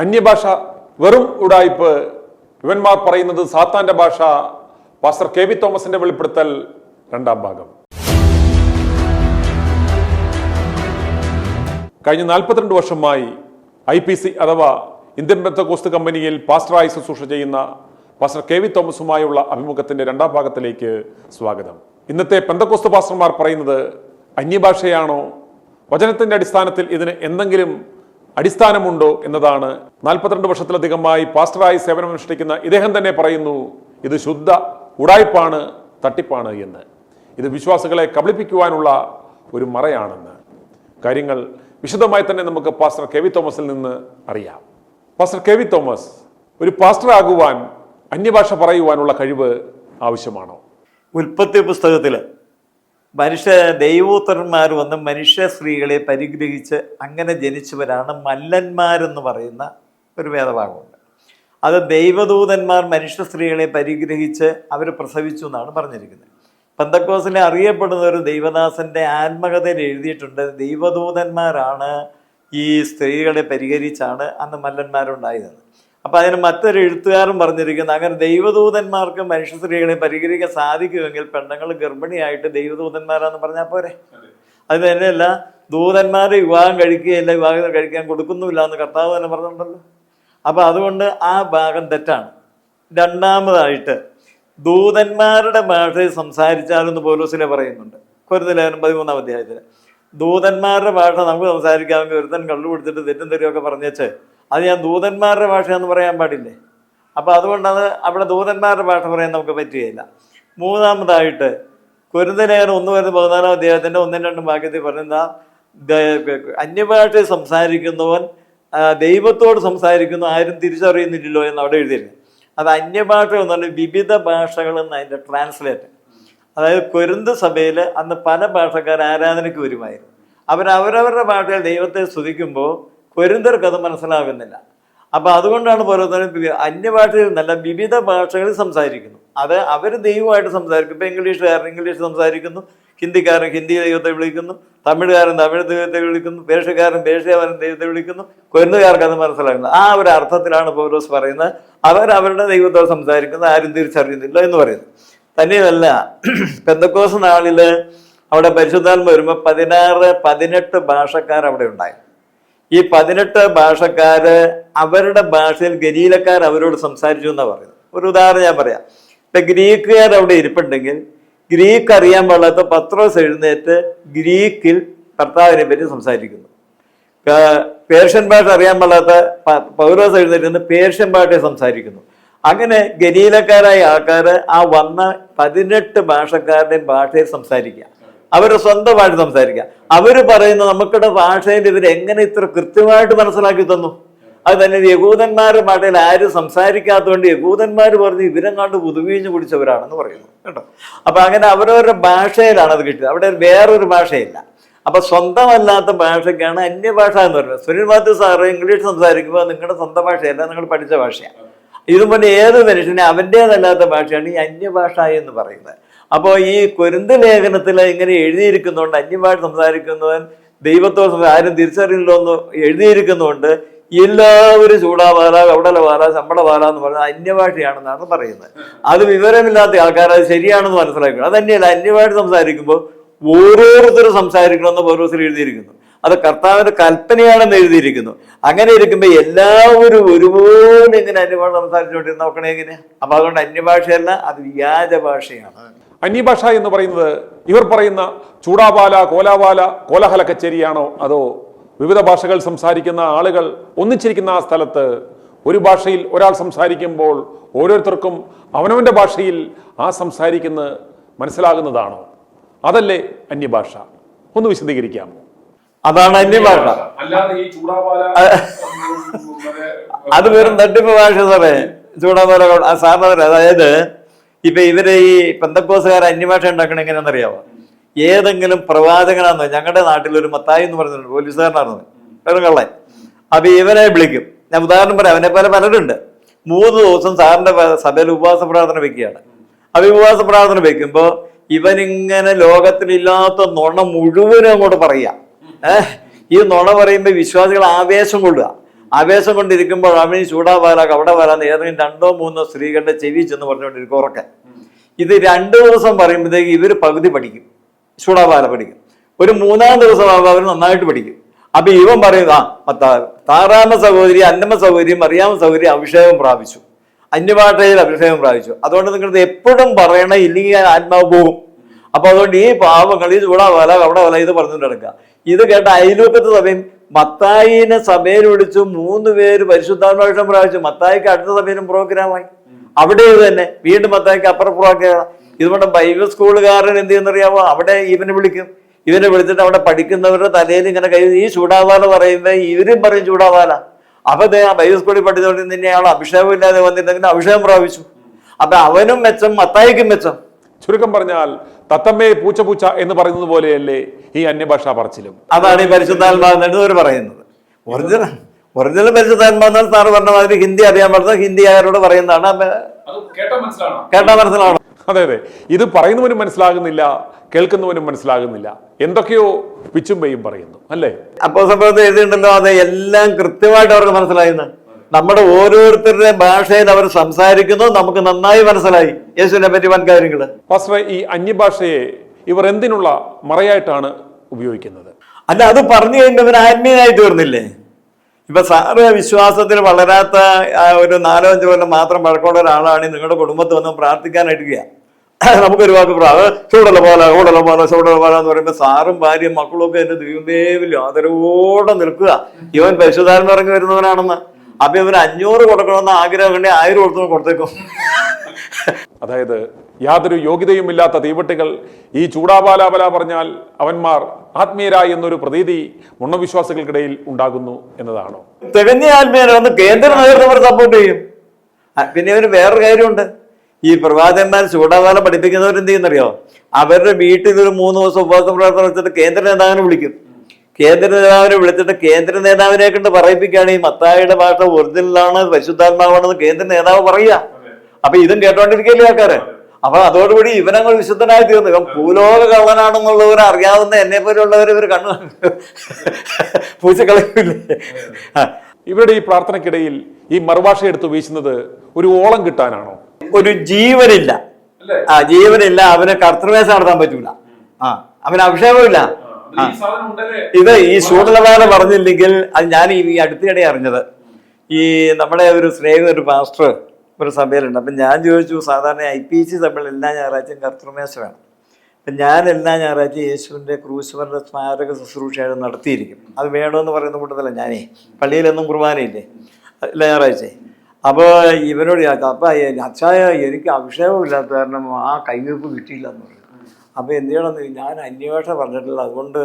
അന്യഭാഷ വെറും ഉടായ്പ്. ഇവന്മാർ പറയുന്നത് സാത്താന്റെ ഭാഷ. പാസ്റ്റർ കെ വി തോമസിന്റെ വെളിപ്പെടുത്തൽ രണ്ടാം ഭാഗം. കഴിഞ്ഞ നാൽപ്പത്തിരണ്ട് വർഷമായി ഐ പി സി അഥവാ ഇന്ത്യൻ ബന്ധകോസ്റ്റ് കമ്പനിയിൽ പാസ്റ്ററായി ശുശ്രൂഷ ചെയ്യുന്ന പാസ്റ്റർ കെ വി തോമസുമായുള്ള അഭിമുഖത്തിന്റെ രണ്ടാം ഭാഗത്തിലേക്ക് സ്വാഗതം. ഇന്നത്തെ പെന്തക്കോസ്ത് പാസ്റ്റർമാർ പറയുന്നത് അന്യഭാഷയാണോ? വചനത്തിന്റെ അടിസ്ഥാനത്തിൽ ഇതിന് എന്തെങ്കിലും അടിസ്ഥാനമുണ്ടോ എന്നതാണ് നാൽപ്പത്തിരണ്ട് വർഷത്തിലധികമായി പാസ്റ്ററായി സേവനമനുഷ്ഠിക്കുന്ന ഇദ്ദേഹം തന്നെ പറയുന്നു ഇത് ശുദ്ധ ഉടായ്പാണ് തട്ടിപ്പാണ് എന്ന്. ഇത് വിശ്വാസികളെ കബളിപ്പിക്കുവാനുള്ള ഒരു മറയാണെന്ന്. കാര്യങ്ങൾ വിശദമായി തന്നെ നമുക്ക് പാസ്റ്റർ കെ വി തോമസിൽ നിന്ന് അറിയാം. പാസ്റ്റർ കെ വി തോമസ് ഒരു പാസ്റ്റർ ആകുവാൻ അന്യഭാഷ പറയുവാനുള്ള കഴിവ് ആവശ്യമാണോ? ഉൽപ്പത്തി പുസ്തകത്തിൽ മനുഷ്യ ദൈവോത്തരന്മാർ വന്ന് മനുഷ്യ സ്ത്രീകളെ പരിഗ്രഹിച്ച് അങ്ങനെ ജനിച്ചവരാണ് മല്ലന്മാരെന്ന് പറയുന്ന ഒരു വേദഭാഗമുണ്ട്. അത് ദൈവദൂതന്മാർ മനുഷ്യ സ്ത്രീകളെ പരിഗ്രഹിച്ച് അവർ പ്രസവിച്ചു എന്നാണ് പറഞ്ഞിരിക്കുന്നത്. പന്തക്കോസിലെ അറിയപ്പെടുന്ന ഒരു ദൈവദാസന്റെ ആത്മകഥയിൽ എഴുതിയിട്ടുണ്ട് ദൈവദൂതന്മാരാണ് ഈ സ്ത്രീകളെ പരിഹരിച്ചാണ് അന്ന് മല്ലന്മാരുണ്ടായതെന്ന് അപ്പൊ അതിന് മറ്റൊരു എഴുത്തുകാരൻ പറഞ്ഞിരിക്കുന്നത് അങ്ങനെ ദൈവദൂതന്മാർക്ക് മനുഷ്യ സ്ത്രീകളെ പരിഹരിക്കാൻ സാധിക്കുമെങ്കിൽ പെണ്ണുങ്ങൾ ഗർഭിണിയായിട്ട് ദൈവദൂതന്മാരാന്ന് പറഞ്ഞാൽ പോരെ? അത്. തന്നെയല്ല ദൂതന്മാരെ വിവാഹം കഴിക്കുകയല്ല വിവാഹം കഴിക്കാൻ കൊടുക്കുന്നുമില്ല എന്ന് കർത്താവ് തന്നെ പറഞ്ഞിട്ടുണ്ടല്ലോ. അപ്പൊ അതുകൊണ്ട് ആ ഭാഗം തെറ്റാണ്. രണ്ടാമതായിട്ട് ദൂതന്മാരുടെ ഭാഷയിൽ സംസാരിച്ചാലെന്ന് പോലീസിലെ പറയുന്നുണ്ട്. കൊരുതലേഖനം പതിമൂന്നാം അധ്യായത്തിൽ ദൂതന്മാരുടെ ഭാഷ നമുക്ക് സംസാരിക്കാമെങ്കിൽ ഒരുത്തൻ കള്ളു പിടിച്ചിട്ട് തെറ്റും തരുമൊക്കെ പറഞ്ഞേച്ച് അത് ഞാൻ ദൂതന്മാരുടെ ഭാഷയെന്ന് പറയാൻ പാടില്ലേ? അപ്പോൾ അതുകൊണ്ടത് അവിടെ ദൂതന്മാരുടെ ഭാഷ പറയാൻ നമുക്ക് പറ്റുകയില്ല. മൂന്നാമതായിട്ട് കുരുന്തലേഖനം ഒന്ന് വരുന്ന പതിനാലാം അദ്ദേഹത്തിന്റെ ഒന്നും രണ്ടും വാക്യത്തിൽ പറയുന്ന അന്യഭാഷയിൽ സംസാരിക്കുന്നവൻ ദൈവത്തോട് സംസാരിക്കുന്നു ആരും തിരിച്ചറിയുന്നില്ലല്ലോ എന്ന് അവിടെ എഴുതിയിരുന്നു അത് അന്യഭാഷ എന്ന് പറഞ്ഞാൽ വിവിധ ഭാഷകൾ എന്ന് അതിന്റെ ട്രാൻസ്ലേറ്റ് അതായത് കൊരുന്ത് സഭയിൽ അന്ന് പല ഭാഷക്കാർ ആരാധനയ്ക്ക് വരുമായിരുന്നു. അവർ അവരവരുടെ ഭാഷയിൽ ദൈവത്തെ സ്തുതിക്കുമ്പോൾ കൊരുന്തർക്ക് അത് മനസ്സിലാകുന്നില്ല. അപ്പൊ അതുകൊണ്ടാണ് പർവതനം അന്യഭാഷയിൽ നല്ല വിവിധ ഭാഷകളിൽ സംസാരിക്കുന്നു. അത് അവർ ദൈവമായിട്ട് സംസാരിക്കും. ഇപ്പൊ ഇംഗ്ലീഷുകാരൻ ഇംഗ്ലീഷ് സംസാരിക്കുന്നു. ഹിന്ദിക്കാരൻ ഹിന്ദി ദൈവത്തെ വിളിക്കുന്നു. തമിഴുകാരൻ തമിഴ് ദൈവത്തെ വിളിക്കുന്നു. പേർഷ്യക്കാരൻ പേർഷ്യകാരൻ ദൈവത്തെ വിളിക്കുന്നു. കൊരുന്നുകാർക്ക് അത് മനസ്സിലാകുന്നു ആ ഒരു അർത്ഥത്തിലാണ് പൗലോസ് പറയുന്നത്. അവർ അവരുടെ ദൈവത്തോട് സംസാരിക്കുന്നത് ആരും തിരിച്ചറിയുന്നില്ല എന്ന് പറയുന്നു. തന്നെയല്ല പെന്തക്കോസ് നാളിൽ അവിടെ പരിശുദ്ധാത്മ വരുമ്പോൾ പതിനാറ് പതിനെട്ട് ഭാഷക്കാർ അവിടെ ഉണ്ടായി ഈ പതിനെട്ട് ഭാഷക്കാര് അവരുടെ ഭാഷയിൽ ഗലീലക്കാർ അവരോട് സംസാരിച്ചു എന്നാ പറയുന്നത്. ഒരു ഉദാഹരണം ഞാൻ പറയാം. ഇപ്പൊ ഗ്രീക്കുകാർ അവിടെ ഇരിപ്പുണ്ടെങ്കിൽ ഗ്രീക്ക് അറിയാൻ പാടാത്ത പത്രോസ് എഴുന്നേറ്റ് ഗ്രീക്കിൽ കർത്താവിനെ പറ്റി സംസാരിക്കുന്നു. പേർഷ്യൻ ഭാഷ അറിയാൻ പാടാത്ത പൗരോസ് എഴുന്നേറ്റ് പേർഷ്യൻ ഭാഷയെ സംസാരിക്കുന്നു. അങ്ങനെ ഗലീലക്കാരായ ആൾക്കാർ ആ വന്ന പതിനെട്ട് ഭാഷക്കാരുടെയും ഭാഷയിൽ സംസാരിക്കുക. അവരുടെ സ്വന്തം ഭാഷ സംസാരിക്കുക. അവർ പറയുന്ന നമുക്കുടെ ഭാഷയിൽ ഇവർ എങ്ങനെ ഇത്ര കൃത്യമായിട്ട് മനസ്സിലാക്കി തന്നു? അത് തന്നെ യകൂദന്മാരുടെ മടയിൽ ആരും സംസാരിക്കാത്തതുകൊണ്ട് യകൂദന്മാർ പറഞ്ഞ് ഇവരെങ്ങാണ്ട് പുതുവീഞ്ഞ് കുടിച്ചവരാണെന്ന് പറയുന്നു കേട്ടോ? അപ്പൊ അങ്ങനെ അവരവരുടെ ഭാഷയിലാണ് അത് കിട്ടിയത്. അവിടെ വേറൊരു ഭാഷയില്ല. അപ്പൊ സ്വന്തമല്ലാത്ത ഭാഷയ്ക്കാണ് അന്യഭാഷ എന്ന് പറയുന്നത്. സുനിൽ മാത്യു സാറ് ഇംഗ്ലീഷ് സംസാരിക്കുമ്പോൾ നിങ്ങളുടെ സ്വന്തം ഭാഷയല്ല നിങ്ങൾ പഠിച്ച ഭാഷയാണ്. ഇതുപോലെ ഏത് മനുഷ്യനെ അവന്റേതല്ലാത്ത ഭാഷയാണ് ഈ അന്യഭാഷ എന്ന് പറയുന്നത്. അപ്പോൾ ഈ കുരുന്ത് ലേഖനത്തിൽ ഇങ്ങനെ എഴുതിയിരിക്കുന്നതുകൊണ്ട് അന്യമായിട്ട് സംസാരിക്കുന്നവൻ ദൈവത്തോട് ആരും തിരിച്ചറിയില്ലോ എന്ന് എഴുതിയിരിക്കുന്നതുകൊണ്ട് എല്ലാവരും ചൂടാവാല ശമ്പള പാല എന്ന് പറയുന്നത് അന്യഭാഷയാണെന്നാണ് പറയുന്നത്. അത് വിവരമില്ലാത്ത ആൾക്കാർ അത് ശരിയാണെന്ന് മനസ്സിലാക്കണം അത് തന്നെയല്ല അന്യഭാഷ സംസാരിക്കുമ്പോൾ ഓരോരുത്തരും സംസാരിക്കണമെന്ന് പൗരോസിൽ എഴുതിയിരിക്കുന്നു. അത് കർത്താവിന്റെ കൽപ്പനയാണെന്ന് എഴുതിയിരിക്കുന്നു. അങ്ങനെ ഇരിക്കുമ്പോൾ എല്ലാവരും ഒരുപോലെ ഇങ്ങനെ അന്യഭാഷ സംസാരിച്ചുകൊണ്ടിരുന്ന. നോക്കണേ എങ്ങനെയാ അപ്പൊ അതുകൊണ്ട് അന്യഭാഷയല്ല അത് വ്യാജ ഭാഷയാണ് അന്യഭാഷ എന്ന് പറയുന്നത് ഇവർ പറയുന്ന ചൂടാപാല കോലാപാല കോലാഹല കച്ചേരിയാണോ? അതോ വിവിധ ഭാഷകൾ സംസാരിക്കുന്ന ആളുകൾ ഒന്നിച്ചിരിക്കുന്ന ആ സ്ഥലത്ത് ഒരു ഭാഷയിൽ ഒരാൾ സംസാരിക്കുമ്പോൾ ഓരോരുത്തർക്കും അവനവന്റെ ഭാഷയിൽ ആ സംസാരിക്കുന്നത് മനസ്സിലാകുന്നതാണോ? അതല്ലേ അന്യഭാഷ. ഒന്ന് വിശദീകരിക്കാമോ അതാണ് അന്യഭാഷ ഭാഷ. അത് വെറും തട്ടിപ്പ് ഭാഷ സാറേ. ചൂടാപാല സാറിന് അതായത് ഇപ്പൊ ഇവർ ഈ പെന്തക്കോസുകാർ അന്യഭാഷ ഉണ്ടാക്കണ എങ്ങനെയാണെന്നറിയാവോ? ഏതെങ്കിലും പ്രവാചകനാന്ന് ഞങ്ങളുടെ നാട്ടിൽ ഒരു മത്തായി എന്ന് പറഞ്ഞിട്ടുണ്ട് പോലീസുകാരനായിരുന്നു വെറും കള്ളൻ. അപ്പൊ ഇവനെ വിളിക്കും. ഞാൻ ഉദാഹരണം പറയാം അവനെ പോലെ പലരുണ്ട്. മൂന്ന് ദിവസം സാറിന്റെ സഭയിൽ ഉപവാസ പ്രാർത്ഥന വെക്കുകയാണ്. അപ്പൊ ഉപവാസ പ്രാർത്ഥന വെക്കുമ്പോ ഇവനിങ്ങനെ ലോകത്തിലില്ലാത്ത നുണ മുഴുവനും അങ്ങോട്ട് പറയാ ഈ നുണ പറയുമ്പോ വിശ്വാസികൾ ആവേശം കൊള്ളുക. ആവേശം കൊണ്ടിരിക്കുമ്പോൾ അവന് ചൂടാവാലാ അവിടെ വരാന്ന് ഏതെങ്കിലും രണ്ടോ മൂന്നോ സ്ത്രീകളുടെ ചെവി ചെന്ന് പറഞ്ഞുകൊണ്ടിരിക്കും ഉറക്കെ. ഇത് രണ്ടു ദിവസം പറയുമ്പോഴത്തേക്ക് ഇവർ പകുതി പഠിക്കും ചൂടാവാല പഠിക്കും. ഒരു മൂന്നാം ദിവസം ആവുമ്പോൾ അവർ നന്നായിട്ട് പഠിക്കും. അപ്പൊ ഇവൻ പറയും ആ താറാമ സഹോദരി അന്നമ്മ സഹോദരി അറിയാമ സഹോദരി അഭിഷേകം പ്രാപിച്ചു. അന്യഭാഷയിൽ അഭിഷേകം പ്രാപിച്ചു. അതുകൊണ്ട് നിങ്ങളിത് എപ്പോഴും പറയണ ഇല്ലെങ്കിൽ ആത്മാവ് പോകും. അപ്പൊ അതുകൊണ്ട് ഈ പാവങ്ങൾ ഈ ചൂടാവാല അവിടെ വല ഇത് പറഞ്ഞുകൊണ്ട് നടക്കുക. ഇത് കേട്ട അയലൂക്കത്ത് സഭയും മത്തായിനെ സഭയിൽ വിളിച്ചു മൂന്ന് പേര് പരിശുദ്ധാത്മാവിഷം പ്രാപിച്ചു മത്തായിക്ക് അടുത്ത സഭയിലും പ്രോഗ്രാമായി അവിടെ ഇത് തന്നെ വീണ്ടും മത്തായിക്ക് അപ്പുറം പ്രോഗ്രാം ഇതുകൊണ്ട് ബൈബിൾ സ്കൂളുകാരൻ എന്ത് ചെയ്യുന്നറിയാമോ അവിടെ ഇവനെ വിളിക്കും. ഇവനെ വിളിച്ചിട്ട് അവിടെ പഠിക്കുന്നവരുടെ തലയിൽ ഇങ്ങനെ കൈ ഈ ചൂടാവാല പറയുമ്പോൾ ഇവരും പറയും ചൂടാവാല. അപ്പൊ ആ ബൈബിൾ സ്കൂളിൽ പഠിച്ചുകൊണ്ട് തന്നെയാൾ അഭിഷേകം ഇല്ലാതെ വന്നിട്ടുണ്ടെങ്കിൽ അഭിഷേകം പ്രാപിച്ചു. അപ്പൊ അവനും മെച്ചം മത്തായിക്കും മെച്ചം. ചുരുക്കം പറഞ്ഞാൽ തത്തമ്മേ പൂച്ച പൂച്ച എന്ന് പറയുന്നത് പോലെയല്ലേ ഈ അന്യഭാഷാ പറച്ചിലും? അതാണ് ഈ പരിശുദ്ധാത്മാവെന്നാണ് ഇവർ പറയുന്നത്. ഒറിജിനൽ ഒറിജിനൽ പരിശുദ്ധാത്മാവെന്നാൽ സാറ് പറഞ്ഞ മാതിരി ഹിന്ദി അറിയാൻ പറഞ്ഞത് ഹിന്ദിക്കാരോട് പറയുന്നതാണ്. കേട്ടാ മനസ്സിലാണോ അതെ അതെ. ഇത് പറയുന്നവനും മനസ്സിലാകുന്നില്ല കേൾക്കുന്നവനും മനസ്സിലാകുന്നില്ല. എന്തൊക്കെയോ പിച്ചും പെയ്യും പറയുന്നു അല്ലേ? അപ്പോ സംഭവത്തിൽ എഴുതിയിട്ടുണ്ടല്ലോ അതെ എല്ലാം കൃത്യമായിട്ട് അവർക്ക് മനസ്സിലായിന്ന്. നമ്മുടെ ഓരോരുത്തരുടെ ഭാഷയിൽ അവർ സംസാരിക്കുന്നു. നമുക്ക് നന്നായി മനസ്സിലായി. യേശുവിനെ പറ്റി വൻ കാര്യങ്ങൾ ഈ അന്യഭാഷയെ ഇവർ എന്തിനുള്ള മറയായിട്ടാണ് ഉപയോഗിക്കുന്നത്? അല്ല അത് പറഞ്ഞു കഴിഞ്ഞാൽ ഇവൻ ആത്മീയനായി തീർന്നില്ലേ? ഇപ്പൊ സാറ് വിശ്വാസത്തിൽ വളരാത്ത ഒരു നാലോ അഞ്ചോ കൊല്ലം മാത്രം പഴക്കമുള്ള ഒരാളാണ് നിങ്ങളുടെ കുടുംബത്തിൽ വന്ന് നമുക്ക് നമുക്കൊരു വാക്ക് പ്രാവ് ചൂടല പോലെ ചൂടല പോലെ ചൂടല പോലെ എന്ന് പറയുമ്പോൾ സാറും ഭാര്യയും മക്കളും ഒക്കെ എന്റെ ദൈവമേവിൽ ആദരവോടെ നിൽക്കുക. ഇവൻ പരിശുദ്ധാരൻ ഇറങ്ങി വരുന്നവനാണെന്ന്. അപ്പൊ ഇവന് അഞ്ഞൂറ് കൊടുക്കണമെന്ന് ആഗ്രഹം കണ്ടി ആയിരം കൊടുത്തു കൊടുത്തേക്കും. അതായത് യാതൊരു യോഗ്യതയുമില്ലാത്ത തീവട്ടികൾ ഈ ചൂടാപാലാപല പറഞ്ഞാൽ അവന്മാർ ആത്മീയരായി എന്നൊരു പ്രതീതി മുണ്ണവിശ്വാസികൾക്കിടയിൽ ഉണ്ടാകുന്നു എന്നതാണോ. തികഞ്ഞ ആത്മീയരാണ്. കേന്ദ്ര നേതൃത്വം സപ്പോർട്ട് ചെയ്യും. പിന്നെ ഒരു വേറൊരു കാര്യമുണ്ട്. ഈ പ്രവാചകന്മാർ ചൂടാപാല പഠിപ്പിക്കുന്നവർ എന്ത് ചെയ്യുന്നറിയോ? അവരുടെ വീട്ടിൽ ഒരു മൂന്ന് ദിവസം ഉപവാസ പ്രവർത്തനം വെച്ചിട്ട് കേന്ദ്ര നേതാവിനെ വിളിക്കും. കേന്ദ്ര നേതാവിനെ വിളിച്ചിട്ട് കേന്ദ്ര നേതാവിനെ കണ്ട് പറയിപ്പിക്കുകയാണ്. ഈ മത്തായിയുടെ ഭാഷ ഒറിജിനലാണ് പരിശുദ്ധാത്മാവാണെന്ന് കേന്ദ്ര നേതാവ് പറയുക. അപ്പൊ ഇതും കേട്ടോണ്ടിരിക്കില്ലേ ആൾക്കാര്? അപ്പൊ അതോടുകൂടി ഇവനങ്ങൾ വിശുദ്ധനായി തീർന്നു. ഇവൻ ഭൂലോക കള്ളനാണെന്നുള്ളവർ അറിയാവുന്ന എന്നെ പോലുള്ളവർ ഇവർ കണ്ണു പൂച്ചക്കളയില്ലേ ആ. ഇവരുടെ ഈ പ്രാർത്ഥനക്കിടയിൽ ഈ മറുഭാഷ എടുത്ത് വീശുന്നത് ഒരു ഓളം കിട്ടാനാണോ? ഒരു ജീവനില്ല. ആ ജീവനില്ല. അവന് കർത്തൃവേശം നടത്താൻ പറ്റൂല. ആ അവന് അഭിഷേകമില്ല. ഇത് ഈ ശൂടലമാല പറഞ്ഞില്ലെങ്കിൽ അത് ഞാൻ ഈ അടുത്തിടെ അറിഞ്ഞത്. ഈ നമ്മുടെ ഒരു സ്നേഹിത ഒരു പാസ്റ്റർ ഒരു സഭയിലുണ്ട്. അപ്പം ഞാൻ ചോദിച്ചു സാധാരണ ഐ പി സി സഭയിൽ എല്ലാ ഞായറാഴ്ചയും കർത്തൃമേശ വേണം അപ്പം ഞാൻ എല്ലാ ഞായറാഴ്ച യേശുവിന്റെ ക്രൂശുവരുടെ സ്മാരക ശുശ്രൂഷയായിട്ട് നടത്തിയിരിക്കും. അത് വേണമെന്ന് പറയുന്ന കൂട്ടത്തില്ല ഞാനേ. പള്ളിയിലൊന്നും കുർബാനയില്ലേ? എല്ലാ ഞായറാഴ്ചയും. അപ്പോൾ ഇവനോട് അപ്പം അച്ഛായ എനിക്ക് അഭിഷേകമില്ലാത്ത കാരണം ആ കൈവയ്പ്പ് കിട്ടിയില്ല എന്ന് പറഞ്ഞു. അപ്പോൾ എന്ത് ചെയ്യണമെന്ന് ഞാൻ അന്വേഷണ പറഞ്ഞിട്ടില്ല അതുകൊണ്ട്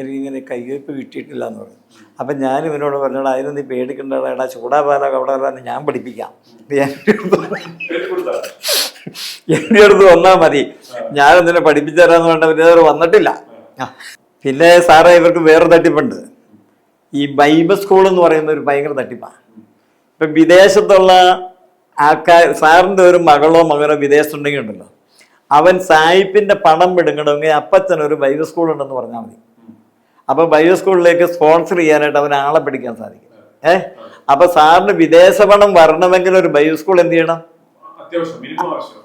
എനിക്കിങ്ങനെ കയ്യൊപ്പ് കിട്ടിയിട്ടില്ല എന്ന് പറഞ്ഞു. അപ്പം ഞാൻ ഇവനോട് പറഞ്ഞോടാ നീ പേടിക്കേണ്ട എടാ ചൂടാപാല കവടാന്ന് ഞാൻ പഠിപ്പിക്കാം. ഞാൻ എന്റെ അടുത്ത് വന്നാൽ മതി. ഞാനൊന്നിനെ പഠിപ്പിച്ചു തരാമെന്ന് പറഞ്ഞ പിന്നെ അവർ വന്നിട്ടില്ല. പിന്നെ സാറേ ഇവർക്ക് വേറെ തട്ടിപ്പുണ്ട്. ഈ ബൈബിൾ സ്കൂൾ എന്ന് പറയുന്ന ഒരു ഭയങ്കര തട്ടിപ്പാണ് ഇപ്പം വിദേശത്തുള്ള ആൾക്കാർ സാറിന്റെ ഒരു മകളോ മകനോ വിദേശത്തുണ്ടെങ്കിൽ ഉണ്ടല്ലോ. അവൻ സായിപ്പിന്റെ പണം വിടുങ്ങണമെങ്കിൽ അപ്പച്ചൻ ഒരു ബൈബിൾ സ്കൂൾ ഉണ്ടെന്ന് പറഞ്ഞാൽ മതി. അപ്പൊ ബൈബിൾ സ്കൂളിലേക്ക് സ്പോൺസർ ചെയ്യാനായിട്ട് അവൻ ആളെ പിടിക്കാൻ സാധിക്കും. ഏഹ് അപ്പൊ സാറിന് വിദേശ പണം വരണമെങ്കിൽ ഒരു ബൈബിൾ സ്കൂൾ എന്ത് ചെയ്യണം?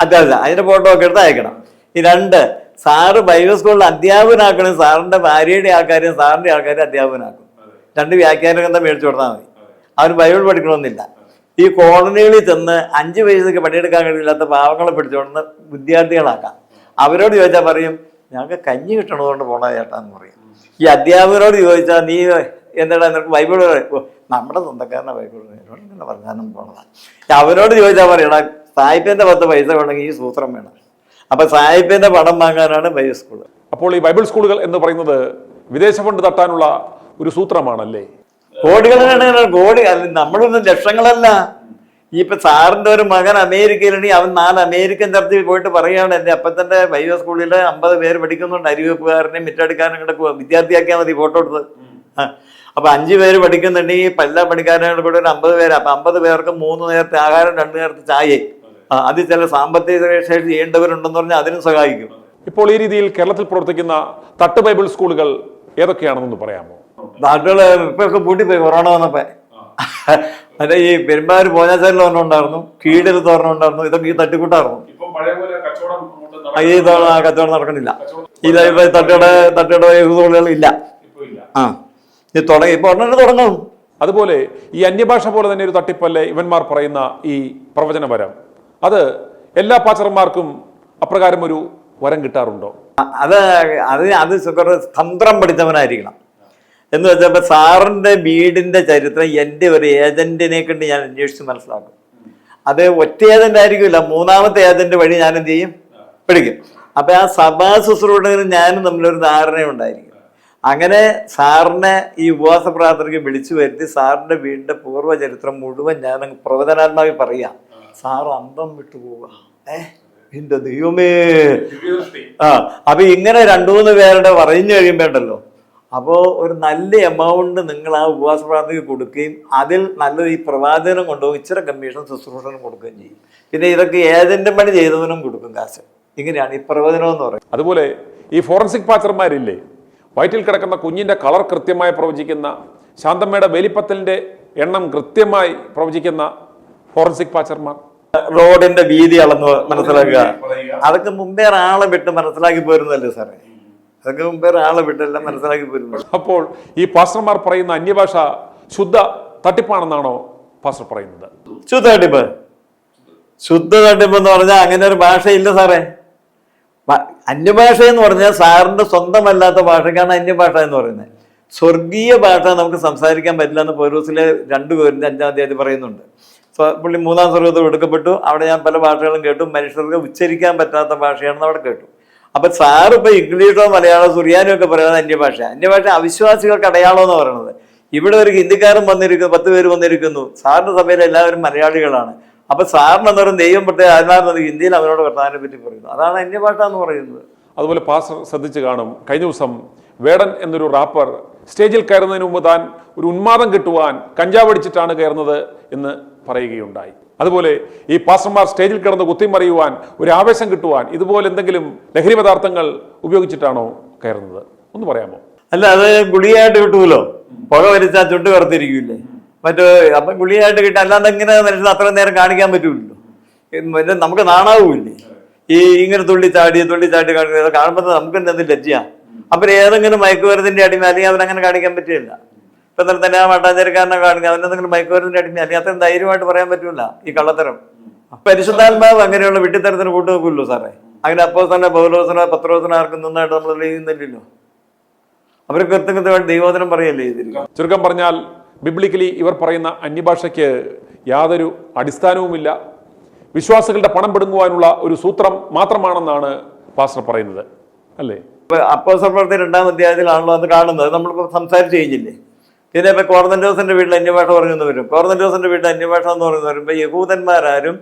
അത്യാവശ്യം അതിന്റെ ഫോട്ടോ ഒക്കെ എടുത്ത് അയക്കണം. ഈ രണ്ട് സാറ് ബൈബിൾ സ്കൂളിൽ അധ്യാപകനാക്കണം സാറിന്റെ ഭാര്യയുടെ ആൾക്കാരെയും സാറിന്റെ ആൾക്കാരെയും അധ്യാപകനാക്കും. രണ്ട് വ്യാഖ്യാനം എന്താ മേടിച്ചു കൊടുത്താൽ മതി. അവന് ബൈബിൾ പഠിക്കണമെന്നില്ല. ഈ കോളനികളിൽ ചെന്ന് അഞ്ച് വയസ്സൊക്കെ പണിയെടുക്കാൻ കഴിയില്ലാത്ത പാവങ്ങളെ പിടിച്ചുകൊണ്ട് വിദ്യാർത്ഥികളാക്കാം. അവരോട് ചോദിച്ചാൽ പറയും ഞങ്ങൾക്ക് കഞ്ഞി കിട്ടണതുകൊണ്ട് പോണ ചേട്ടാന്ന് പറയും. ഈ അധ്യാപകരോട് ചോദിച്ചാൽ നീ എന്താടാ നിനക്ക് ബൈബിൾ. നമ്മുടെ സ്വന്തക്കാരനെ ബൈബിൾ എന്നോട് പ്രധാനം പറഞ്ഞാലും പോണതാ അവരോട് ചോദിച്ചാൽ പറയണ സായിപ്പേന്റെ പത്ത് പൈസ വേണമെങ്കിൽ ഈ സൂത്രം വേണം. അപ്പൊ സായിപ്പേന്റെ പണം വാങ്ങാനാണ് ബൈബിൾ സ്കൂൾ അപ്പോൾ ഈ ബൈബിൾ സ്കൂളുകൾ എന്ന് പറയുന്നത് വിദേശ ഫണ്ട് തട്ടാനുള്ള ഒരു സൂത്രമാണല്ലേ? കോടികളാണ് കോടി നമ്മളൊന്നും ലക്ഷങ്ങളല്ല. ഇപ്പൊ സാറിന്റെ ഒരു മകൻ അമേരിക്കയിലുണ്ടെങ്കിൽ അവൻ നാല് അമേരിക്കൻ ചർച്ചയിൽ പോയിട്ട് പറയുകയാണ്. എന്റെ അപ്പത്തന്റെ ബൈബിൾ സ്കൂളിൽ അമ്പത് പേര് പഠിക്കുന്നുണ്ട്. അരിവെപ്പുകാരനെയും മിറ്റടിക്കാരനും കൂടെ വിദ്യാർത്ഥിയാക്കിയാൽ മതി ഫോട്ടോ എടുത്ത്. അപ്പൊ അഞ്ചു പേര് പഠിക്കുന്നുണ്ടെങ്കിൽ എല്ലാ പണിക്കാരനും കൂടെ ഒരു അമ്പത് പേര്. അപ്പൊ അമ്പത് പേർക്ക് മൂന്ന് നേരത്തെ ആഹാരം രണ്ടു നേരത്തെ ചായയും ആ, അത് ചില സാമ്പത്തിക ശേഷി ചെയ്യേണ്ടവരുണ്ടെന്ന് പറഞ്ഞാൽ അതിനും സഹായിക്കും. ഇപ്പോൾ ഈ രീതിയിൽ കേരളത്തിൽ പ്രവർത്തിക്കുന്ന തട്ട് ബൈബിൾ സ്കൂളുകൾ ഏതൊക്കെയാണെന്നൊന്ന് പറയാമോ? നാട്ടുകൾ ഇപ്പൊ ഒക്കെ പൂട്ടിപ്പോയി കൊറോണ വന്നപ്പോ. അല്ല ഈ പെരുമ്പാവൂർ പോഞ്ഞാച്ചാലിൽ ഒരെണ്ണം ഉണ്ടായിരുന്നു കീഴിൽ തോരണം ഇതൊക്കെ ഈ തട്ടിക്കൂട്ടായിരുന്നു. ഈ തവണ ആ കച്ചവടം നടക്കണില്ല ഈ ലൈഫ് തട്ടുകട തട്ടുകട തൊഴിലുകൾ ഇല്ല. ആ ഇത് തുടങ്ങി ഇപ്പൊ ഉടനെ തുടങ്ങും. അതുപോലെ ഈ അന്യഭാഷ പോലെ തന്നെ ഒരു തട്ടിപ്പല്ലേ ഇവന്മാർ പറയുന്ന ഈ പ്രവചന വരം. അത് എല്ലാ പാച്ചർമാർക്കും അപ്രകാരം ഒരു വരം കിട്ടാറുണ്ടോ? അത് അത് അത് തന്ത്രം പഠിച്ചവനായിരിക്കണം. എന്ന് വെച്ചപ്പോൾ സാറിന്റെ വീടിന്റെ ചരിത്രം എന്റെ ഒരു ഏജന്റിനെ കണ്ട് ഞാൻ അന്വേഷിച്ച് മനസ്സിലാക്കും. അത് ഒറ്റ ഏജന്റ് ആയിരിക്കില്ല മൂന്നാമത്തെ ഏജന്റ് വഴി ഞാൻ എന്ത് ചെയ്യും? പിടിക്കും. അപ്പൊ ആ സഭാ ശുശ്രൂഷകനും ഞാനും തമ്മിലൊരു ധാരണയുണ്ടായിരിക്കും അങ്ങനെ സാറിനെ ഈ ഉപവാസ പ്രാർത്ഥനയ്ക്ക് വിളിച്ചു വരുത്തി സാറിന്റെ വീടിന്റെ പൂർവചരിത്രം മുഴുവൻ ഞാൻ പ്രവചനാത്മാവി പറയാം സാർ അന്തം വിട്ടു ഏഹ് എന്റെ ദൈവമേ. ആ അപ്പൊ ഇങ്ങനെ രണ്ടു മൂന്ന് പേരുടെ പറഞ്ഞു കഴിയുമ്പോണ്ടല്ലോ അപ്പോൾ ഒരു നല്ല എമൗണ്ട് നിങ്ങൾ ആ ഉപവാസ പ്രാർത്ഥനയ്ക്ക് കൊടുക്കുകയും അതിൽ നല്ലൊരു ഈ പ്രവാചനം കൊണ്ടുപോകും ഇച്ചിരി കമ്മീഷൻ ശുശ്രൂഷനും കൊടുക്കുകയും ചെയ്യും. പിന്നെ ഇതൊക്കെ ഏജന്റും പണി ചെയ്തവനും കൊടുക്കും കാശ്. ഇങ്ങനെയാണ് ഈ പ്രവചനം എന്ന് പറയുന്നത്. അതുപോലെ ഈ ഫോറൻസിക് പാച്ചർമാരില്ലേ വയറ്റിൽ കിടക്കുന്ന കുഞ്ഞിന്റെ കളർ കൃത്യമായി പ്രവചിക്കുന്ന ശാന്തമ്മയുടെ വേലിപ്പത്തലിന്റെ എണ്ണം കൃത്യമായി പ്രവചിക്കുന്ന ഫോറൻസിക് പാച്ചർമാർ. റോഡിന്റെ വീതി അളന്ന് മനസ്സിലാക്കുക. അതൊക്കെ മുമ്പേ ആളെ വിട്ട് മനസ്സിലാക്കി പോരുന്നല്ലേ സാറേ? അതൊക്കെ വേറെ ആളെ വിട്ടെല്ലാം മനസ്സിലാക്കി പോരുന്നു. അപ്പോൾ ഈ പാസ്റ്റർമാർ പറയുന്ന അന്യഭാഷ ശുദ്ധ തട്ടിപ്പാണെന്നാണോ പാസ്റ്റർ പറയുന്നത്? ശുദ്ധ തട്ടിപ്പ്. ശുദ്ധ തട്ടിപ്പ് എന്ന് പറഞ്ഞാൽ അങ്ങനെ ഒരു ഭാഷയില്ല സാറേ. അന്യഭാഷ എന്ന് പറഞ്ഞാൽ സാറിന്റെ സ്വന്തമല്ലാത്ത ഭാഷയ്ക്കാണ് അന്യഭാഷ എന്ന് പറയുന്നത്. സ്വർഗീയ ഭാഷ നമുക്ക് സംസാരിക്കാൻ പറ്റില്ല എന്ന് പൗരൂസിലെ രണ്ട് പേരിന്റെ അഞ്ചാം തീയതി പറയുന്നുണ്ട്. പുള്ളി മൂന്നാം സ്വർഗത്തിൽ എടുക്കപ്പെട്ടു അവിടെ ഞാൻ പല ഭാഷകളും കേട്ടു. മനുഷ്യർക്ക് ഉച്ചരിക്കാൻ പറ്റാത്ത ഭാഷയാണെന്ന് അവിടെ കേട്ടു. അപ്പൊ സാറ് ഇപ്പൊ ഇംഗ്ലീഷോ മലയാളമോ സുറിയാനോ ഒക്കെ പറയുന്നത് അന്യഭാഷ അന്യഭാഷ അവിശ്വാസികൾക്ക് അടയാളം എന്ന് പറയുന്നത്. ഇവിടെ ഒരു ഹിന്ദിക്കാരൻ വന്നിരിക്കുന്നു പത്ത് പേര് വന്നിരിക്കുന്നു. സാറിന്റെ സഭയിൽ എല്ലാവരും മലയാളികളാണ്. അപ്പൊ സാറിന് എന്നൊരു ദൈവം പ്രത്യേക അതിനകത്ത് ഹിന്ദിയിൽ അവരോട് കർത്താവിനെ പറ്റി പറയുന്നു. അതാണ് അന്യഭാഷ എന്ന് പറയുന്നത്. അതുപോലെ പാസ് ശ്രദ്ധിച്ച് കാണും. കഴിഞ്ഞ ദിവസം വേടൻ എന്നൊരു റാപ്പർ സ്റ്റേജിൽ കയറുന്നതിന് മുമ്പ് താൻ ഒരു ഉന്മാദം കിട്ടുവാൻ കഞ്ചാവടിച്ചിട്ടാണ് കയറുന്നത് എന്ന് പറയുകയുണ്ടായി. അതുപോലെ ഈ പാസ്റ്റർമാർ സ്റ്റേജിൽ കിടന്ന് കുത്തിമറിയുവാൻ ഒരു ആവേശം കിട്ടുവാൻ ഇതുപോലെ എന്തെങ്കിലും ലഹരി പദാർത്ഥങ്ങൾ ഉപയോഗിച്ചിട്ടാണോ കയറുന്നത്? ഒന്ന് പറയാമോ? അല്ല അത് ഗുളിയായിട്ട് കിട്ടുമല്ലോ പുക വലിച്ചാൽ ചുണ്ട് കറുത്തിരിക്കില്ലേ? മറ്റേ അപ്പം ഗുളിയായിട്ട് കിട്ടും അല്ലാതെ ഇങ്ങനെ മനുഷ്യന് അത്ര നേരം കാണിക്കാൻ പറ്റുമല്ലോ മറ്റേ നമുക്ക് നാണാവൂല്ലേ? ഈ ഇങ്ങനെ തുള്ളി ചാടി തുള്ളി ചാടി കാണിക്കുന്നത് കാണുമ്പോൾ നമുക്ക് എന്തെങ്കിലും ലജ്ജയാണ് ലജ്ജയാ. അപ്പം ഏതെങ്കിലും മയക്കുമരുന്നിന്റെ അടിമ അല്ലെങ്കിൽ അവനങ്ങനെ കാണിക്കാൻ പറ്റില്ല ഇപ്പം തന്നെ തന്നെ ആ മട്ടാഞ്ചേരിക്കാരനെ കാണിക്കുക അവനെന്തെങ്കിലും മയക്കുമരുന്നിന്റെ അടിമ അല്ലെങ്കിൽ അത്രയും ധൈര്യമായിട്ട് പറയാൻ പറ്റൂല ഈ കള്ളത്തരം. പരിശുദ്ധാത്മാവ് അങ്ങനെയുള്ള വിട്ടിത്തരത്തിന് കൂട്ടു നോക്കുമല്ലോ സാറേ. അങ്ങനെ അപ്പോ തന്നെ പൗലോസനോ പത്രോസനോ ആർക്കും നന്നായിട്ട് നമ്മൾ ചെയ്യുന്നില്ലല്ലോ. അവർ കൃത്യകൃത്യമായിട്ട് ദൈവോധനം പറയല്ലേ ചെയ്തിരിക്കും ചുരുക്കം പറഞ്ഞാൽ ബിബ്ലിക്കലി ഇവർ പറയുന്ന അന്യഭാഷയ്ക്ക് യാതൊരു അടിസ്ഥാനവുമില്ല. വിശ്വാസികളുടെ പണം പിടുങ്ങുവാനുള്ള ഒരു സൂത്രം മാത്രമാണെന്നാണ് പാസ്റ്റർ പറയുന്നത്. അല്ലേ? അപ്പോ പ്രവർത്തി രണ്ടാം അധ്യായത്തിലാണല്ലോ അത് കാണുന്നത്. നമ്മൾ സംസാരിച്ച് കഴിഞ്ഞില്ലേ? പിന്നെ ഇപ്പൊ കോർന്നന്റോസിന്റെ വീട്ടിൽ അന്യഭാഷ പറഞ്ഞു വരും. കോർന്നന്റോസിന്റെ വീട്ടിൽ അന്യഭാഷ എന്ന് പറയുന്നത് വരുമ്പോ യഹൂദന്മാരാരും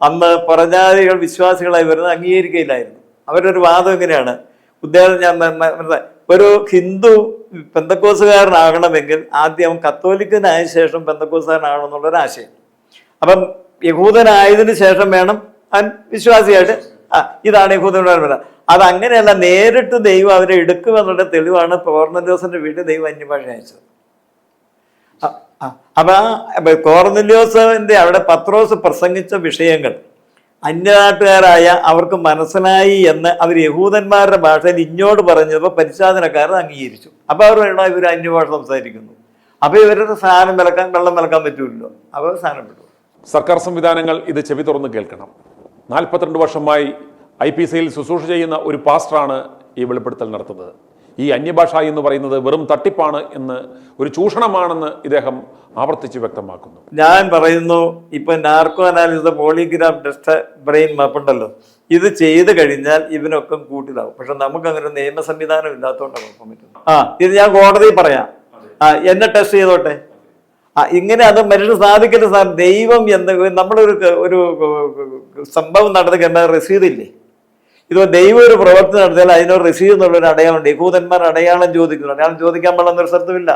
അന്ന് പ്രജാതികൾ വിശ്വാസികളായി വരുന്നത് അംഗീകരിക്കയില്ലായിരുന്നു. അവരുടെ ഒരു വാദം എങ്ങനെയാണ് ഉദ്ദേശം ഞാൻ. ഒരു ഹിന്ദു പെന്തക്കോസുകാരനാകണമെങ്കിൽ ആദ്യം കത്തോലിക്കനായ ശേഷം പെന്തക്കോസുകാരനാകണം എന്നുള്ളൊരു ആശയം അപ്പം യഹൂദനായതിനു ശേഷം വേണം അവൻ വിശ്വാസിയായിട്ട്. ആ ഇതാണ് യഹൂദന്മാർ അത് അങ്ങനെയല്ല നേരിട്ട് ദൈവം അവരെ എടുക്കുമെന്നുള്ള തെളിവാണ് കോർണല്യോസിന്റെ വീട്ടിൽ ദൈവം അന്യഭാഷ അയച്ചത്. അപ്പൊ കോർന്നില്യോസിന്റെ അവിടെ പത്രോസ് പ്രസംഗിച്ച വിഷയങ്ങൾ. അന്യനാട്ടുകാരായ അവർക്ക് മനസ്സിലായി എന്ന് അവർ യഹൂദന്മാരുടെ ഭാഷയിൽ ഇഞ്ഞോട് പറഞ്ഞപ്പോൾ പരിശോധനക്കാരൻ അംഗീകരിച്ചു. അപ്പൊ അവർ വേണം ഇവർ അന്യഭാഷ സംസാരിക്കുന്നു. അപ്പൊ ഇവരുടെ സാധനം വിലക്കാൻ വെള്ളം വിലക്കാൻ പറ്റൂല്ലോ അപ്പൊ സാധനം വിട്ടു. സർക്കാർ സംവിധാനങ്ങൾ ഇത് ചെവി തുറന്ന് കേൾക്കണം. നാൽപ്പത്തിരണ്ട് വർഷമായി ഐ പി സിയിൽ ശുശ്രൂഷ ചെയ്യുന്ന ഒരു പാസ്റ്ററാണ് ഈ വെളിപ്പെടുത്തൽ നടത്തുന്നത്. ഈ അന്യഭാഷ എന്ന് പറയുന്നത് വെറും തട്ടിപ്പാണ് എന്ന് ഒരു ചൂഷണമാണെന്ന് ഇദ്ദേഹം ആവർത്തിച്ച് വ്യക്തമാക്കുന്നു. ഞാൻ പറയുന്നു ഇപ്പൊ narco analysis polygraph test brain map ഉണ്ടല്ലോ. ഇത് ചെയ്ത് കഴിഞ്ഞാൽ ഇവനൊക്കെ കൂട്ടിലാവും പക്ഷെ നമുക്ക് അങ്ങനെ നിയമ സംവിധാനം ഇല്ലാത്തതുകൊണ്ടാണ് കുഴപ്പം പറ്റുന്നത്. ആ. ഇത് ഞാൻ കോടതി പറയാം. ആ എന്നെ ടെസ്റ്റ് ചെയ്തോട്ടെ. ആ ഇങ്ങനെ അത് മനുഷ്യന് സാധിക്കില്ല സാർ. ദൈവം എന്ത് നമ്മളൊരു ഒരു സംഭവം നടന്നു കഴിഞ്ഞാൽ രസീതില്ലേ ഇത് ദൈവം ഒരു പ്രവർത്തി നടത്തിയാൽ അതിനൊരു റസീദ് എന്നുള്ളൊരു അടയാളമുണ്ട് യഹൂദന്മാർ അടയാളം ചോദിക്കുന്നു. അടയാളം ചോദിക്കാൻ പാടുന്ന ഒരു സ്ഥലത്തുമില്ല.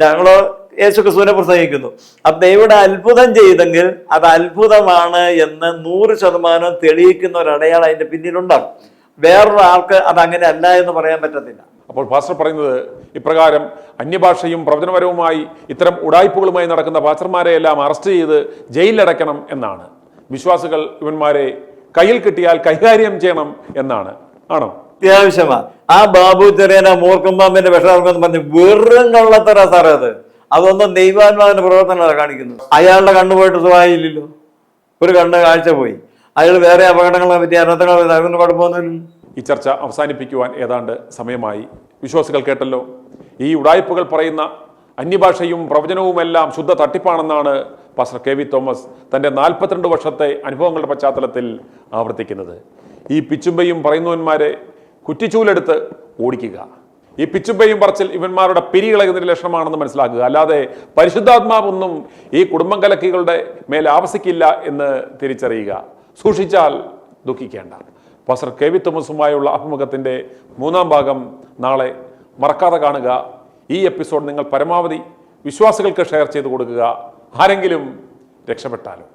ഞങ്ങളോ യേശു ക്രിസ്തുവിനെ പ്രസംഗിക്കുന്നു. അപ്പൊ ദൈവയുടെ അത്ഭുതം ചെയ്തെങ്കിൽ അത് അത്ഭുതമാണ് എന്ന് നൂറ് ശതമാനം തെളിയിക്കുന്ന ഒരു അടയാളം അതിന്റെ പിന്നിലുണ്ടാകും. വേറൊരാൾക്ക് അത് അങ്ങനെ അല്ല എന്ന് പറയാൻ പറ്റത്തില്ല. അപ്പോൾ പാസ്റ്റർ പറയുന്നത് ഇപ്രകാരം അന്യഭാഷയും പ്രവചനപരവുമായി ഇത്തരം ഉടായ്പകളുമായി നടക്കുന്ന പാസ്റ്റർമാരെയെല്ലാം അറസ്റ്റ് ചെയ്ത് ജയിലിലടയ്ക്കണം എന്നാണ്. വിശ്വാസികൾ ഇവന്മാരെ കയ്യിൽ കിട്ടിയാൽ കൈകാര്യം ചെയ്യണം എന്നാണ്. ആണോ? അത്യാവശ്യമാണ് ആ ബാബു ചെറിയന മൂർക്കമ്പാമ്പിന്റെ വിഷമം പറഞ്ഞ് വെറും കള്ളത്തര സാറേ അത്. അതൊന്നും ദൈവാത്മാവിന്റെ പ്രവർത്തനങ്ങളാണ് കാണിക്കുന്നത്. അയാളുടെ കണ്ണു പോയിട്ട് സുഖമായില്ലല്ലോ. ഒരു കണ്ണ് കാഴ്ച പോയി. അയാൾ വേറെ അപകടങ്ങളെ പറ്റി അനർത്ഥങ്ങളെ പറ്റി ഈ ചർച്ച അവസാനിപ്പിക്കുവാൻ ഏതാണ്ട് സമയമായി. വിശ്വാസികൾ കേട്ടല്ലോ. ഈ ഉടായ്പകൾ പറയുന്ന അന്യഭാഷയും പ്രവചനവുമെല്ലാം ശുദ്ധ തട്ടിപ്പാണെന്നാണ് പാസ്റ്റർ കെ വി തോമസ് തന്റെ നാൽപ്പത്തിരണ്ട് വർഷത്തെ അനുഭവങ്ങളുടെ പശ്ചാത്തലത്തിൽ ആവർത്തിക്കുന്നത്. ഈ പിച്ചുമ്പയും പറയുന്നവന്മാരെ കുറ്റിച്ചൂലെടുത്ത് ഓടിക്കുക. ഈ പിച്ചുമ്പയും പറച്ചിൽ ഇവന്മാരുടെ പിരികളകുന്നതിന് ലക്ഷണമാണെന്ന് മനസ്സിലാക്കുക. അല്ലാതെ പരിശുദ്ധാത്മാവൊന്നും ഈ കുടുംബം കലക്കികളുടെ മേൽ ആവസിക്കില്ല എന്ന് തിരിച്ചറിയുക. സൂക്ഷിച്ചാൽ ദുഃഖിക്കേണ്ട. പാസ്റ്റർ കെ വി തോമസുമായുള്ള അഭിമുഖത്തിന്റെ മൂന്നാം ഭാഗം നാളെ മറക്കാതെ കാണുക. ഈ എപ്പിസോഡ് നിങ്ങൾ പരമാവധി വിശ്വാസികൾക്ക് ഷെയർ ചെയ്ത് കൊടുക്കുക. ആരെങ്കിലും രക്ഷപ്പെട്ടാലോ?